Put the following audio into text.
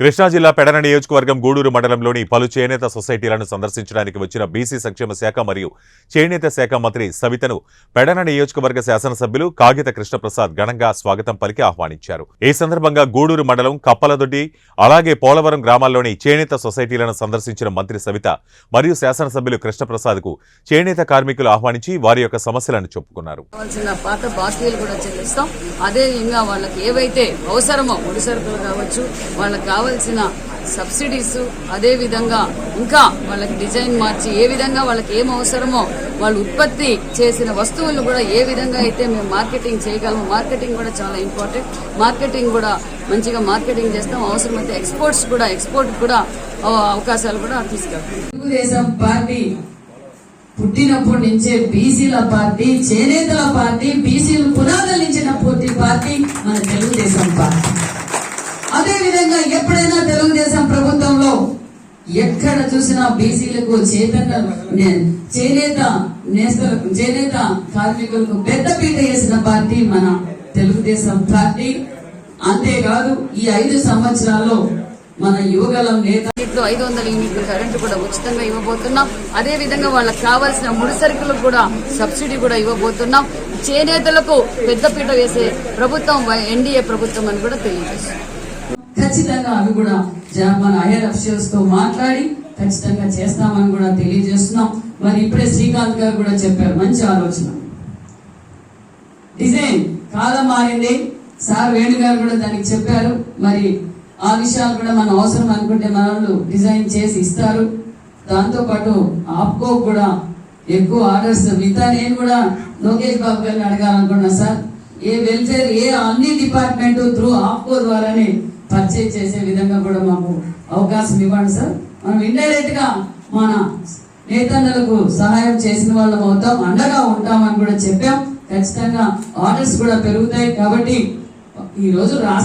కృష్ణా జిల్లా పెడన నియోజకవర్గం గూడూరు మండలంలోని పలు చేనేత సొసైటీలను సందర్శించడానికి వచ్చిన బీసీ సంక్షేమ శాఖ మరియు చేనేత శాఖ మంత్రి సవితను పెడన నియోజకవర్గ శాసనసభ్యులు కాగిత కృష్ణప్రసాద్ ఘనంగా స్వాగతం పలికి ఆహ్వానించారు. ఈ సందర్భంగా గూడూరు మండలం కప్పలదొడ్డి అలాగే పోలవరం గ్రామాల్లోని చేనేత సొసైటీలను సందర్శించిన మంత్రి సవిత మరియు శాసనసభ్యులు కృష్ణప్రసాద్కు చేనేత కార్మికులు ఆహ్వానించి వారి యొక్క సమస్యలను చెప్పుకున్నారు. అదే వాళ్ళకి ఏవైతే అవసరమో ముడి సరుకులు కావచ్చు వాళ్ళకి కావలసిన సబ్సిడీస్ అదే విధంగా ఇంకా వాళ్ళకి డిజైన్ మార్చి ఏ విధంగా వాళ్ళకి ఏం అవసరమో వాళ్ళు ఉత్పత్తి చేసిన వస్తువులు కూడా ఏ విధంగా అయితే మేము మార్కెటింగ్ చేయగలము మార్కెటింగ్ కూడా చాలా ఇంపార్టెంట్. మార్కెటింగ్ కూడా మంచిగా మార్కెటింగ్ చేస్తాం. అవసరమైతే ఎక్స్పోర్ట్స్ కూడా ఎక్స్పోర్ట్ కూడా అవకాశాలు కూడా తీసుకెళ్తాం. తెలుగుదేశం పార్టీ పుట్టినప్పటి నుంచే బీసీల పార్టీ చేనేతల పార్టీ అదే విధంగా ఎప్పుడైనా తెలుగుదేశం ప్రభుత్వంలో ఎక్కడ చూసినా బీసీలకు చేతన చేనేత నేస్తలకు చేనేత కార్మికులకు పెద్దపీట వేసిన పార్టీ మన తెలుగుదేశం పార్టీ. అంతేకాదు ఈ ఐదు సంవత్సరాల్లో మన యువగలం నేత ఐదు వందల యూనిట్లు కరెంటు కూడా ఉచితంగా ఇవ్వబోతున్నాం. అదే విధంగా వాళ్ళకి కావాల్సిన ముడి సరుకులకు కూడా సబ్సిడీ కూడా ఇవ్వబోతున్నాం. చేనేతలకు పెద్దపీట వేసే ప్రభుత్వం ఎన్డీఏ ప్రభుత్వం అని కూడా తెలియజేస్తుంది. ఖచ్చితంగా అవి కూడా జ- మన హైయర్ అఫీషియల్స్తో మాట్లాడి ఖచ్చితంగా చేస్తామని కూడా తెలియజేస్తున్నాం. మరి ఇప్పుడే శ్రీకాంత్ గారు కూడా చెప్పారు. మంచి ఆలోచన. డిజైన్ కాలం మారింది. సార్ వేణు గారు కూడా దానికి చెప్పారు. మరి ఆ విషయాలు కూడా మన అవసరం అనుకుంటే మన వాళ్ళు డిజైన్ చేసి ఇస్తారు. దాంతో పాటు ఆప్కో కూడా ఎక్కువ ఆర్డర్స్ మిగతా నేను కూడా లోకేష్ బాబు గారిని అడగాలనుకున్నా సార్. ఏ వెల్ఫేర్ ఏ అన్ని డిపార్ట్మెంట్ త్రూ ఆఫ్కో ద్వారానే పర్చేజ్ చేసే విధంగా కూడా మాకు అవకాశం ఇవ్వండి సార్. మనం ఇండైరెక్ట్గా మన నేతన్నలకు సహాయం చేసిన వాళ్ళం అవుతాం అండగా ఉంటామని కూడా చెప్పాం. ఖచ్చితంగా ఆర్డర్స్ కూడా పెరుగుతాయి కాబట్టి ఈ రోజు రాష్ట్ర